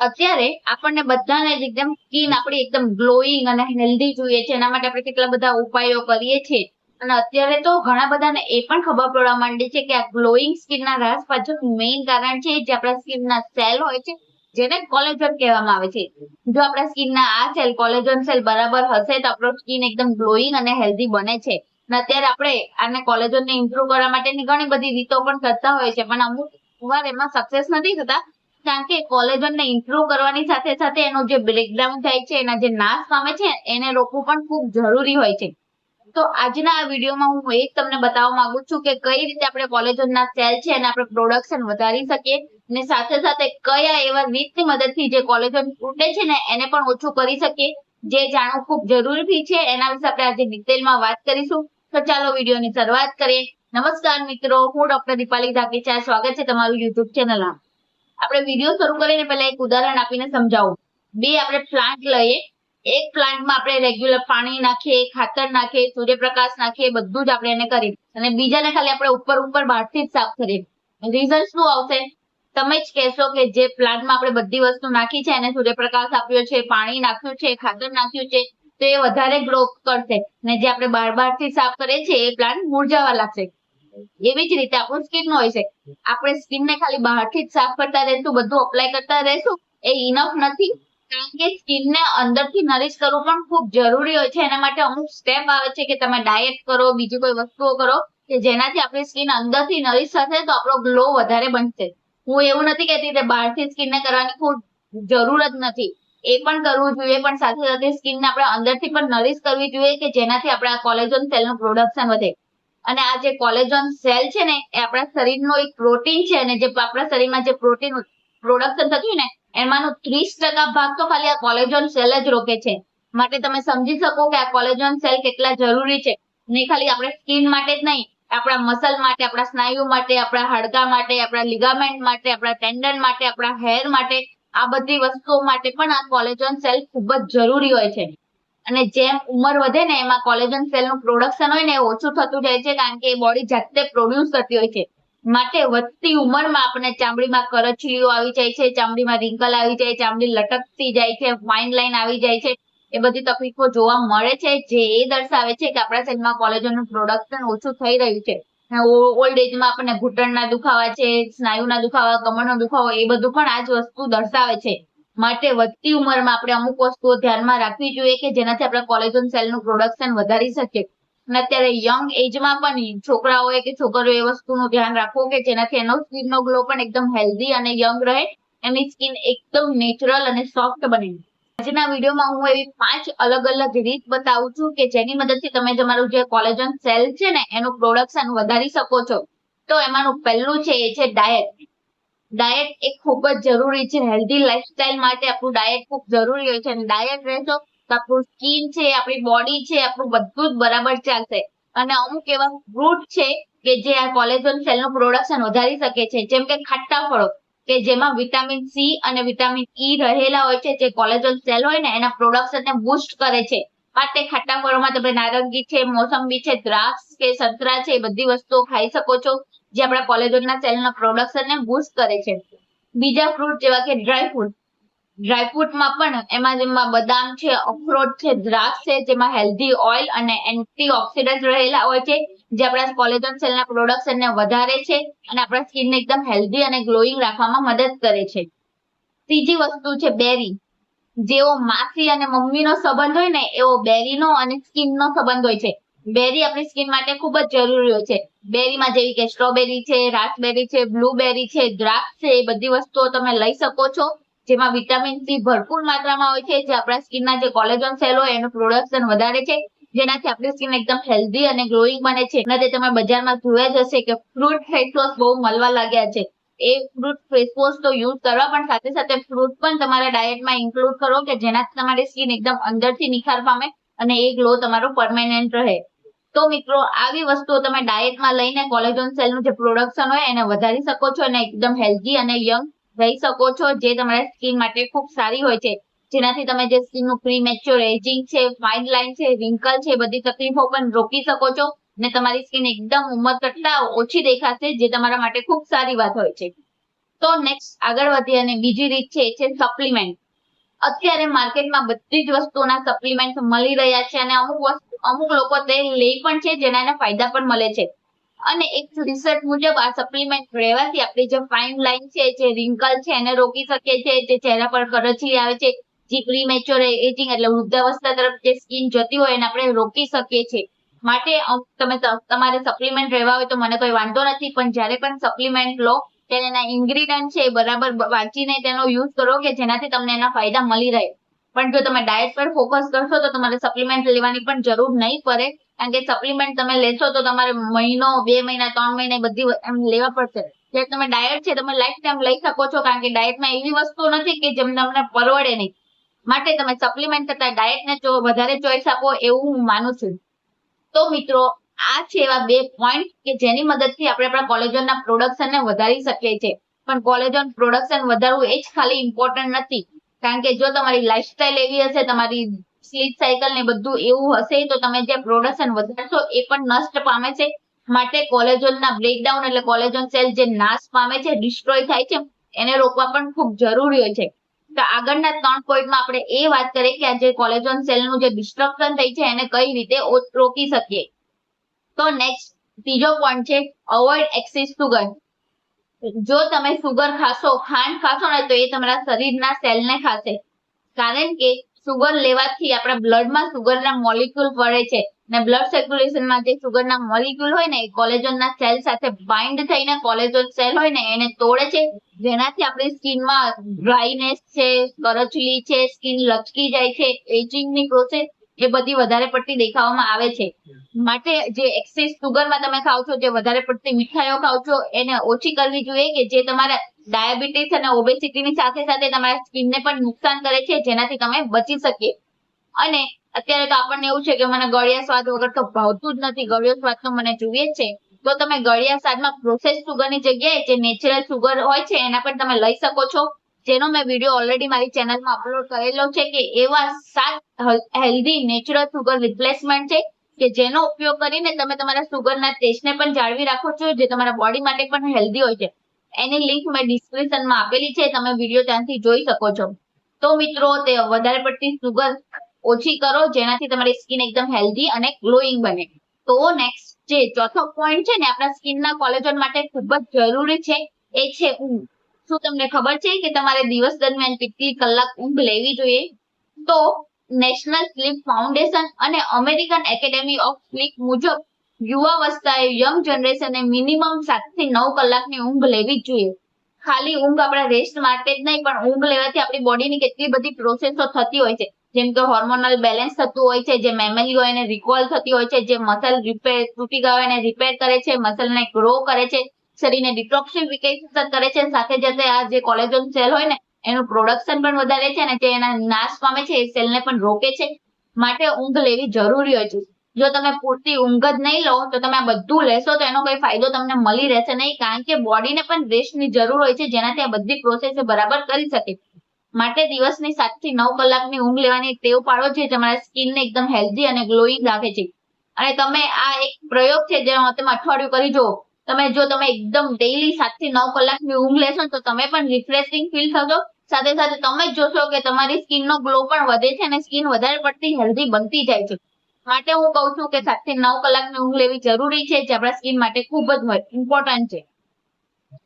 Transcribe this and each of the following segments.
અત્યારે આપણને બધાને જ એકદમ સ્કીન આપણી એકદમ ગ્લોઈંગ અને હેલ્ધી જોઈએ છે. એના માટે આપણે કેટલા બધા ઉપાયો કરીએ છીએ. અને અત્યારે તો ઘણા બધાને એ પણ ખબર પડવા માંડી છે કે આ ગ્લોઈંગ સ્કિનના રાસ પાછળ મેઇન કારણ છે જે આપણા સ્કીનના સેલ હોય છે, જેને કોલેજન કહેવામાં આવે છે. જો આપણા સ્કીનના આ સેલ કોલેજન સેલ બરાબર હશે તો આપણો સ્કીન એકદમ ગ્લોઈંગ અને હેલ્ધી બને છે. અને અત્યારે આપણે આને કોલેજનને ઇમ્પ્રુવ કરવા માટેની ઘણી બધી રીતો પણ કરતા હોય છે, પણ અમુક વાર એમાં સક્સેસ નથી થતા. કારણ કે કોલેજનને ઇમ્પ્રુવ કરવાની સાથે સાથે એનો જે બ્રેકડાઉન થાય છે, એના જે નાશ પામે છે, એને રોકવું પણ ખૂબ જરૂરી હોય છે. તો આજના આ વિડીયોમાં હું એ તમને બતાવવા માંગુ છું કે કઈ રીતે આપણે કોલેજોના સેલ છે અને આપણે પ્રોડક્શન વધારી શકીએ અને સાથે સાથે કયા એવા રીતની મદદથી જે કોલેજન તૂટે છે ને એને પણ ઓછું કરી શકીએ, જે જાણવું ખૂબ જરૂરી છે, એના વિશે આપણે આજે ડિટેલમાં વાત કરીશું. તો ચાલો વિડીયોની શરૂઆત કરીએ. નમસ્કાર મિત્રો, હું ડોક્ટર દીપાલી ધાકીચા. સ્વાગત છે તમારું યુટ્યુબ ચેનલમાં આપણે વીડિયો શરૂ કરીને પહેલા એક ઉદાહરણ આપીને સમજાવું. બે, આપણે પ્લાન્ટ લઈએ. એક પ્લાન્ટમાં આપણે રેગ્યુલર પાણી નાખીએ, ખાતર નાખીએ, સૂર્યપ્રકાશ નાખીએ, બધું જ આપણે એને કરીએ. અને બીજાને ખાલી આપણે ઉપર ઉપર બહારથી જ સાફ કરીએ. રિઝલ્ટ શું આવશે? તમે જ કહેશો કે જે પ્લાન્ટમાં આપણે બધી વસ્તુ નાખી છે, એને સૂર્યપ્રકાશ આપ્યો છે, પાણી નાખ્યું છે, ખાતર નાખ્યું છે, તો એ વધારે ગ્રો કરશે. અને જે આપણે બાર બારથી સાફ કરીએ છીએ, એ પ્લાન્ટ મુરઝાવા લાગશે. એવી જ રીતે આપણું સ્કિન હોય છે. આપણે સ્કિનને ખાલી બહારથી જ સાફ કરતા રહેશું બધું અપ્લાય કરતા રહેશું. એ ઇનફ નથી. કારણ કે સ્કિનને અંદરથી નરીશ કરવું પણ ખૂબ જરૂરી હોય છે. એના માટે અમુક સ્ટેપ આવે છે કે તમે ડાયટ કરો, બીજી કોઈ વસ્તુઓ કરો કે જેનાથી આપણી સ્કિન અંદરથી નરીશ થશે તો આપણો ગ્લો વધારે બનશે. હું એવું નથી કહેતી કે બહારથી સ્કિનને કરવાની ખૂબ જરૂર જ નથી. એ પણ કરવું જોઈએ, પણ સાથે સાથે સ્કિનને આપણે અંદરથી પણ નરીશ કરવી જોઈએ કે જેનાથી આપણા કોલેજન સેલનું પ્રોડક્શન વધે. અને આ જે કોલેજન સેલ છે ને, એ આપણા શરીરનો એક પ્રોટીન છે અને જે આપણા શરીરમાં જે પ્રોટીન પ્રોડક્શન થતું ને, એમાંનો ત્રીસ ટકા ભાગ તો ખાલી આ કોલેજન સેલ જ રોકે છે. માટે તમે સમજી શકો કે આ કોલેજન સેલ કેટલા જરૂરી છે. નહીં ખાલી આપણે સ્કિન માટે જ નહીં, આપણા મસલ માટે, આપણા સ્નાયુ માટે, આપણા હાડકા માટે, આપણા લિગામેન્ટ માટે, આપણા ટેન્ડન માટે, આપણા હેર માટે, આ બધી વસ્તુઓ માટે પણ આ કોલેજન સેલ ખૂબ જ જરૂરી હોય છે. અને જેમ ઉંમર વધે ને એમાં કોલેજન સેલનું પ્રોડક્શન હોય ને એ ઓછું થતું જાય છે કારણ કે એ બોડી જાતે પ્રોડ્યુસ થતી હોય છે. માટે વધતી ઉંમરમાં આપણે ચામડીમાં કરચલીઓ આવી જાય છે, ચામડીમાં રિંકલ આવી જાય, ચામડી લટકતી જાય છે ફાઇન લાઇન આવી જાય છે. એ બધી તકલીફો જોવા મળે છે, જે એ દર્શાવે છે કે આપણા શરીરમાં કોલેજનનું પ્રોડક્શન ઓછું થઈ રહ્યું છે. ઓલ્ડ એજમાં આપણને ઘૂંટણના દુખાવા છે, સ્નાયુના દુખાવા, કમરનો દુખાવો, એ બધું પણ આ જ વસ્તુ દર્શાવે છે. માટે વધતી ઉંમરમાં આપણે અમુક વસ્તુઓ ધ્યાનમાં રાખવી જોઈએ કે જેનાથી આપણે કોલેજન સેલનું પ્રોડક્શન વધારી શકીએ અને અત્યારે યંગ એજમાં પણ છોકરાઓએ કે છોકરીઓ એ વસ્તુનું ધ્યાન રાખવું કે જેનાથી એનો સ્કિનનો ગ્લો પણ એકદમ હેલ્ધી અને યંગ રહે, એની સ્કિન એકદમ નેચરલ અને સોફ્ટ બને. આજના વિડીયોમાં હું એવી પાંચ અલગ અલગ રીત બતાવું છું કે જેની મદદથી તમે તમારું જે કોલેજન સેલ છે ને, એનું પ્રોડક્શન વધારી શકો છો. તો એમાંનું પહેલું છે એ છે ડાયટ ડાયટ એ ખૂબ જ જરૂરી છે. હેલ્ધી લાઈફસ્ટાઈલ માટે આપણું ડાયટ ખૂબ જરૂરી હોય છે. અને ડાયટ રહેશો તો આપણું સ્કિન છે, આપણી બોડી છે, આપણું બધું જ બરાબર ચાલશે. અને અમુક એવા ફ્રૂટ છે કે જે આ કોલેજન સેલનું પ્રોડક્શન વધારી શકે છે. જેમ કે ખાટા ફળો, કે જેમાં વિટામિન સી અને વિટામિન ઈ રહેલા હોય છે, જે કોલેજન સેલ હોય ને, એના પ્રોડક્શનને બુસ્ટ કરે છે. માટે ખાટા ફળોમાં તમે નારંગી છે, મોસંબી છે, દ્રાક્ષ કે સંતરા છે, એ બધી વસ્તુઓ ખાઈ શકો છો. જે આપણા કોલેજોના સેલના પ્રોડક્શનને બૂસ્ટ કરે છે. બીજા ફ્રૂટ જેવા કે ડ્રાય ફ્રૂટ ડ્રાય ફ્રૂટમાં પણ એમાં જેમાં બદામ છે, અખરોટ છે, દ્રાક્ષ છે, જેમાં હેલ્ધી ઓઇલ અને એન્ટીઓક્સિડન્ટ રહેલા હોય છે, જે આપણા કોલેજન સેલના પ્રોડક્શનને વધારે છે અને આપણા સ્કિનને એકદમ હેલ્ધી અને ગ્લોઈંગ રાખવામાં મદદ કરે છે. ત્રીજી વસ્તુ છે બેરી જેવો માસી અને મમ્મીનો સંબંધ હોય ને એવો બેરીનો અને સ્કિનનો સંબંધ હોય છે. બેરી આપણી સ્કિન માટે ખૂબ જ જરૂરી હોય છે. બેરીમાં જેવી કે સ્ટ્રોબેરી છે, રાસબેરી છે, બ્લુબેરી છે, દ્રાક્ષ છે, એ બધી વસ્તુઓ તમે લઈ શકો છો. જેમાં વિટામિન સી ભરપૂર માત્રામાં હોય છે. જે આપણા સ્કિનના જે કોલેજન સેલ હોય એનું પ્રોડક્શન વધારે છે. જેનાથી આપણી સ્કિન એકદમ હેલ્ધી અને ગ્લોઈંગ બને છે. અને તે તમે બજારમાં જોયા જ હશે કે ફ્રૂટ ફેસ વોશ બહુ મળવા લાગ્યા છે. એ ફ્રૂટ ફેસ વોશ તો યુઝ કરવા, પણ સાથે સાથે ફ્રૂટ પણ તમારા ડાયટમાં ઇન્ક્લુડ કરો કે જેનાથી તમારી સ્કિન એકદમ અંદરથી નિખાર પામે અને એ ગ્લો તમારો પરમેનન્ટ રહે. તો મિત્રો, આવી વસ્તુઓ તમે ડાયટમાં લઈને કોલેજન સેલનું જે પ્રોડક્શન હોય એને વધારી શકો છો અને એકદમ હેલ્ધી અને યંગ રહી શકો છો, જે તમારા સ્કિન માટે ખૂબ સારી હોય છે. જેનાથી તમે જે સ્કિનનું પ્રી મેચ્યોર એજિંગ છે ફાઇન લાઇન છે રિંકલ છે, બધી તકલીફો પણ રોકી શકો છો ને તમારી સ્કિન એકદમ ઉંમર કરતા ઓછી દેખાશે, જે તમારા માટે ખૂબ સારી વાત હોય છે. તો નેક્સ્ટ આગળ વધીએ અને બીજી રીત છે, એ છે સપ્લિમેન્ટ અત્યારે માર્કેટમાં બધી જ વસ્તુઓના સપ્લિમેન્ટ મળી રહ્યા છે અને અમુક વસ્તુ, અમુક લોકો તે લે પણ છે, જેના એને ફાયદા પણ મળે છે. અને એક રિસર્ચ મુજબ આ સપ્લિમેન્ટ લેવાથી આપણી જે ફાઇન લાઇન છે, જે રિંકલ છે, એને રોકી શકીએ છે, જે ચહેરા પર કરચી આવે છે, જે પ્રીમેચ્યોર એજિંગ એટલે વૃદ્ધાવસ્થા તરફ જે સ્કિન જતી હોય એને આપણે રોકી શકીએ છીએ. માટે તમે તમારે સપ્લિમેન્ટ લેવા હોય તો મને કોઈ વાંધો નથી, પણ જ્યારે પણ સપ્લિમેન્ટ લો ત્યારે એના ઇન્ગ્રીડિયન્ટ છે એ બરાબર વાંચીને તેનો યુઝ કરો કે જેનાથી તમને એના ફાયદા મળી રહે. પણ જો તમે ડાયટ પર ફોકસ કરશો તો તમારે સપ્લિમેન્ટ લેવાની પણ જરૂર નહીં પડે. કારણ કે સપ્લિમેન્ટ તમે લેશો તો તમારે મહિનો, બે મહિના, ત્રણ મહિના બધી એમ લેવા પડશે. જે તમે ડાયટ છે તમે લાઈફ ટાઈમ લઈ શકો છો કારણ કે ડાયટમાં એવી વસ્તુ નથી કે જેમ તમને પરવડે નહીં. માટે તમે સપ્લિમેન્ટ કરતા ડાયટને જો વધારે ચોઈસ આપો એવું હું માનું છું. તો મિત્રો આ છે એવા બે પોઈન્ટ કે જેની મદદથી આપણે આપણા કોલેજનના પ્રોડક્શનને વધારી શકીએ છીએ. પણ કોલેજન પ્રોડક્શન વધારવું એ જ ખાલી ઇમ્પોર્ટન્ટ નથી. કારણ કે જો તમારી લાઈફસ્ટાઈલ એવી હશે, તમારી સ્લીપ સાયકલ ને બધું એવું હશે, તો તમે જે પ્રોડક્શન વધારશો એ પણ નષ્ટ પામે છે. માટે કોલેજનના બ્રેકડાઉન એટલે કોલેજોન સેલ જે નાશ પામે છે ડિસ્ટ્રોય થાય છે, એને રોકવા પણ ખૂબ જરૂરી હોય છે. તો આગળના ત્રણ પોઈન્ટમાં આપણે એ વાત કરીએ કે આ જે કોલેજન સેલનું જે ડિસ્ટ્રક્શન થઈ છે, એને કઈ રીતે રોકી શકીએ? તો નેક્સ્ટ ત્રીજો પોઈન્ટ છે અવોઇડ એક્સિસ સુગર જો તમે સુગર ખાશો, ખાંડ ખાશો ને તો એ તમારા શરીરના સેલને ખાશે. કારણ કે સુગર લેવાથી આપણા બ્લડમાં સુગરના મોલિક્યુલ પડે છે ને બ્લડ સર્ક્યુલેશનમાં જે સુગરના મોલિક્યુલ હોય ને એ કોલેજોનના સેલ સાથે બાઇન્ડ થઈને કોલેજોન સેલ હોય ને એને તોડે છે. જેનાથી આપણી સ્કિનમાં ડ્રાયનેસ છે, કરચલી છે સ્કિન લચકી જાય છે એજિંગની પ્રોસેસ એ બધી વધારે પડતી દેખાવામાં આવે છે. માટે જે એક્સેસ સુગરમાં તમે ખાવ છો જે વધારે પડતી મીઠાઈઓ ખાવ છો એને ઓછી કરવી જોઈએ કે જે તમારા ડાયાબિટીસ અને ઓબેસિટીની સાથે સાથે તમારા સ્કિનને પણ નુકસાન કરે છે જેનાથી તમે બચી શકીએ. અને અત્યારે તો આપણને એવું છે કે મને ગળિયા સ્વાદ વગર તો ભાવતું જ નથી. ગળિયો સ્વાદ તો મને જોઈએ જ છે. તો તમે ગળિયા સ્વાદમાં પ્રોસેસ સુગરની જગ્યાએ જે નેચરલ સુગર હોય છે એના પણ તમે લઈ શકો છો. જેનો મેં વીડિયો ઓલરેડી મારી ચેનલમાં અપલોડ કરેલો છે કે એવા સાત હેલ્ધી નેચરલ સુગર રિપ્લેસમેન્ટ છે કે જેનો ઉપયોગ કરીને તમે તમારા સુગરના ટેસ્ટને પણ જાળવી રાખો છો, જે તમારા બોડી માટે પણ હેલ્ધી હોય છે. એની લિંક મેં ડિસ્ક્રિપ્શનમાં આપેલી છે, તમે વીડિયો ત્યાંથી જોઈ શકો છો. તો મિત્રો, તે વધારે પડતી સુગર ઓછી કરો, જેનાથી તમારી સ્કિન એકદમ હેલ્ધી અને ગ્લોઈંગ બને. તો નેક્સ્ટ જે ચોથો પોઈન્ટ છે ને, આપણા સ્કિનના કોલેજન માટે ખૂબ જ જરૂરી છે, એ છે ઊંઘ. શું તમને ખબર છે કે તમારે દિવસ દરમિયાન કેટલી કલાક ઊંઘ લેવી જોઈએ? તો નેશનલ સ્લીપ ફાઉન્ડેશન અને અમેરિકન એકેડેમી ઓફ સ્લીપ મુજબ યુવાવસ્થાએ યંગ જનરેશને મિનિમમ સાતથી નવ કલાકની ઊંઘ લેવી જ જોઈએ. ખાલી ઊંઘ આપણા રેસ્ટ માટે જ નહીં, પણ ઊંઘ લેવાથી આપણી બોડીની કેટલી બધી પ્રોસેસો થતી હોય છે. જેમ કે હોર્મોનલ બેલેન્સ થતું હોય છે, જે મેમરી હોય એને રિકોલ થતી હોય છે, જે મસલ રિપેર તૂટી ગયા એને રિપેર કરે છે મસલને ગ્રો કરે છે. શરીરને ડિટોક્સિફિકેશન કરે છે સાથે સાથે આ જે કોલેજન સેલ હોય ને, એનું પ્રોડક્શન પણ વધારે છે અને જે એના નાશ પામે છે, એ સેલને પણ રોકે છે. માટે ઊંઘ લેવી જરૂરી હોય છે. જો તમે પૂરતી ઊંઘ જ નહીં લો, તો તમે આ બધું લેશો, તો એનો કોઈ ફાયદો તમને મળી રહેશે નહીં, કારણ કે બોડીને પણ રેસ્ટની જરૂર હોય છે, જેનાથી આ બધી પ્રોસેસ બરાબર કરી શકે. માટે દિવસની સાતથી નવ કલાકની ઊંઘ લેવાની ટેવ પાડો છે તમારા સ્કિનને એકદમ હેલ્ધી અને ગ્લોઈંગ રાખે છે. અને તમે આ એક પ્રયોગ છે જે તમે અઠવાડિયું કરી જુઓ. તમે જો તમે એકદમ ડેઈલી સાતથી નવ કલાકની ઊંઘ લેશો તો તમે પણ રિફ્રેશિંગ ફીલ થશો. સાથે સાથે તમે જોશો કે તમારી સ્કિનનો ગ્લો પણ વધે છે અને સ્કિન વધારે પડતી હેલ્ધી બનતી જાય છે. માટે હું કહું છું કે સાતથી નવ કલાકની ઊંઘ લેવી જરૂરી છે જે આપણા સ્કિન માટે ખૂબ જ ઇમ્પોર્ટન્ટ છે.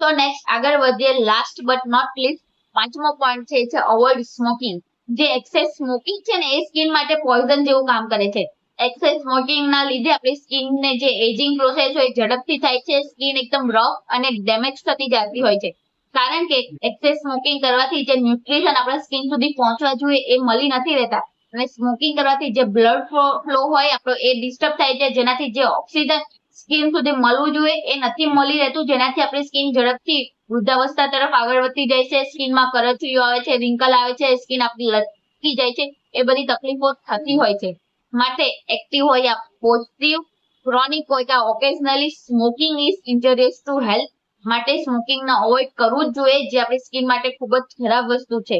તો નેક્સ્ટ આગળ વધીએ લાસ્ટ બટ નોટ લીસ્ટ પાંચમો પોઈન્ટ છે અવોઇડ સ્મોકિંગ જે એક્સેસ સ્મોકિંગ છે ને એ સ્કિન માટે પોઈઝન જેવું કામ કરે છે. એક્સેસ સ્મોકિંગ ના લીધે આપણી સ્કિન ને જે એજિંગ પ્રોસેસ હોય, ઝડપથી થાય છે. સ્કિન એકદમ રફ અને ડેમેજ થતી જતી હોય છે. કારણ કે એક્સેસ સ્મોકિંગ કરવાથી જે ન્યુટ્રિશન આપણા સ્કિન સુધી પહોંચવા જોઈએ એ મળી નથી રહેતા. અને સ્મોકિંગ કરવાથી જે બ્લડ ફ્લો હોય, આપણો એ ડિસ્ટર્બ થાય છે. જેનાથી જે ઓક્સિજન સ્કિન સુધી મળવું જોઈએ એ નથી મળી રહેતું. જેનાથી આપણી સ્કિન ઝડપથી વૃદ્ધાવસ્થા તરફ આગળ વધતી જાય છે. સ્કિનમાં કરચલીઓ આવે છે રિંકલ આવે છે સ્કિન આપણી લટકી જાય છે. એ બધી તકલીફો થતી હોય છે. માટે એક્ટિવ હોય પોઝિટિવ ક્રોનિક હોય કે occasionally smoking is injurious to health માટે સ્મોકિંગ ના અવોઇડ કરવું જ જોઈએ, જે આપણી સ્કિન માટે ખૂબ જ ખરાબ વસ્તુ છે.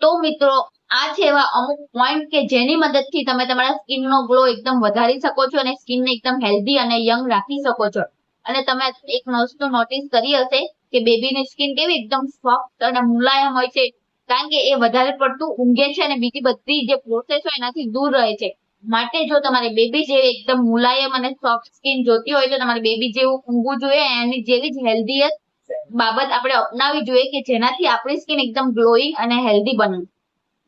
તો મિત્રો, આ છે એવા અમુક પોઈન્ટ કે જેની મદદથી તમે તમારા સ્કિનનો ગ્લો એકદમ વધારી શકો છો અને સ્કિનને એકદમ હેલ્ધી અને યંગ રાખી શકો છો. અને તમે એક વસ્તુ નોટિસ કરી હશે કે બેબીની સ્કિન કેવી એકદમ સોફ્ટ અને મુલાયમ હોય છે કારણ કે એ વધારે પડતું ઊંઘે છે અને બીજી બધી જે પ્રોસેસ હોય એનાથી દૂર રહે છે. માટે જો તમારે બેબી જેવી એકદમ મુલાયમ અને સોફ્ટ સ્કિન જોતી હોય તો તમારે બેબી જેવું ઊંઘવું જોઈએ એની જેવી જ હેલ્ધી બાબત આપણે અપનાવી જોઈએ કે જેનાથી આપણી સ્કિન એકદમ ગ્લોઈંગ અને હેલ્ધી બને.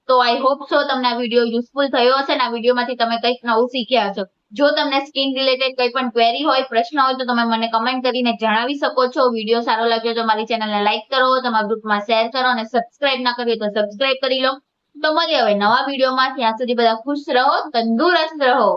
તો આઈ હોપ સો તમને આ વીડિયો યુઝફુલ થયો હશે અને આ વિડીયોમાંથી તમે કંઈક નવું શીખ્યા હશો. જો તમને સ્કિન રિલેટેડ કોઈ પણ ક્વેરી હોય, પ્રશ્ન હોય, તો તમે મને કમેન્ટ કરીને જણાવી શકો છો. વીડિયો સારો લાગ્યો તો મારી ચેનલને લાઇક કરો, તમારા ગ્રુપમાં શેર કરો અને સબસ્ક્રાઇબ ના કરી તો સબસ્ક્રાઇબ કરી લો. તો મળીએ હવે નવા વિડીયોમાં ત્યાં સુધી બધા ખુશ રહો, તંદુરસ્ત રહો.